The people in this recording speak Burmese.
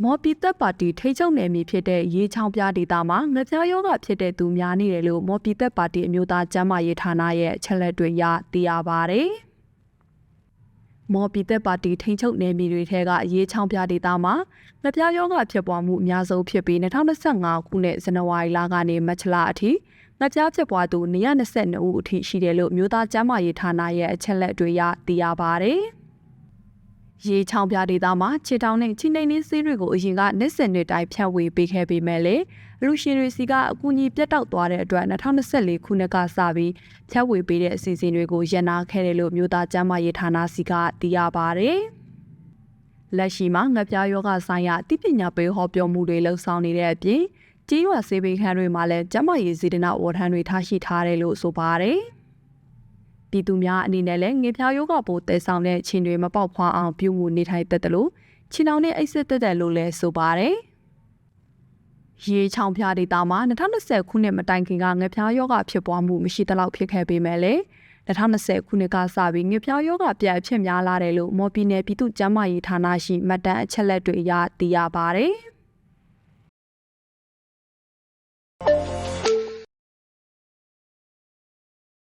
မော်ပီသက်ပါတီထိချုပ်နယ်မြေဖြစ်တဲ့ရေချောင်းပြဒေသမှာငပြားယောဂဖြစ်တဲ့သူများနေတယ်လို့မော်ပီသက်ပါတီအမျိုးသားကျန်းမာရေးဌာနရဲ့အချက်လက်တွေရသိရပါဗျ။မော်ပီသက်ပါတီထိချုပ်နယ်မြေတွေထဲကရေချောင်းပြဒေသမှာငပြားယောဂဖြစ်ပွားမှုအများဆုံးဖြစ်ပြီး2025ခုနှစ်ဇန်နဝါရီလကနေမတ်လအထိငပြားဖြစ်ပွားသူ122ဦးအထိရှိတယ်လို့မြို့သားကျန်းမာရေးဌာနရဲ့အချက်လက်တွေရသိရပါဗျ။ ရေချောင်းပြဒေသမှာခြေတောင်နဲ့ချိနေနေဆေးတွေကိုအရင်ကနှစ်စင်နှစ်တိုင်းဖြန့်ဝေပေးခဲ့ပေမဲ့လေအလူရှင်တွေစီကအကူအညီပြတ်တောက်သွားတဲ့အတွက်2024ခုနှစ်ကစပြီးဖြန့်ဝေပေးတဲ့အစီအစဉ်တွေကိုရန်နာခဲ့တယ်လို့မြို့သားကျန်းမာရေးဌာနစီကသိရပါဗျ။လက်ရှိမှာငပြားယောဂဆိုင်ရာတိပညာပေးဟောပြောမှုတွေလှုပ်ဆောင်နေတဲ့အပြင်ကြီးရွာဆေးပေးခန်းတွေမှာလည်းကျန်းမာရေးစေတနာဝထမ်းတွေထားရှိထားတယ်လို့ဆိုပါတယ်။ ပြည်သူများအနေနဲ့လည်းငေဖျားယောဂပိုးတည်ဆောင်တဲ့ခြင်တွေမပေါက်ဖွာအောင်ပြုမှုနေထိုင်တတ်တယ်လို့ခြင်တောင်နဲ့အိတ်ဆက်တက်တယ်လို့လည်းဆိုပါတယ်။ရေချောင်းဖျားဒေတာမှာ2020ခုနှစ်မတိုင်ခင်ကငဖျားယောဂဖြစ်ပွားမှုမရှိသလောက်ဖြစ်ခဲ့ပေမဲ့လည်း2020ခုနှစ်ကစပြီးငဖျားယောဂပြန်ဖြစ်များလာတယ်လို့မော်ပီနယ်ပြည်သူ့ကျန်းမာရေးဌာနရှိမှတ်တမ်းအချက်လက်တွေအရသိရပါတယ်။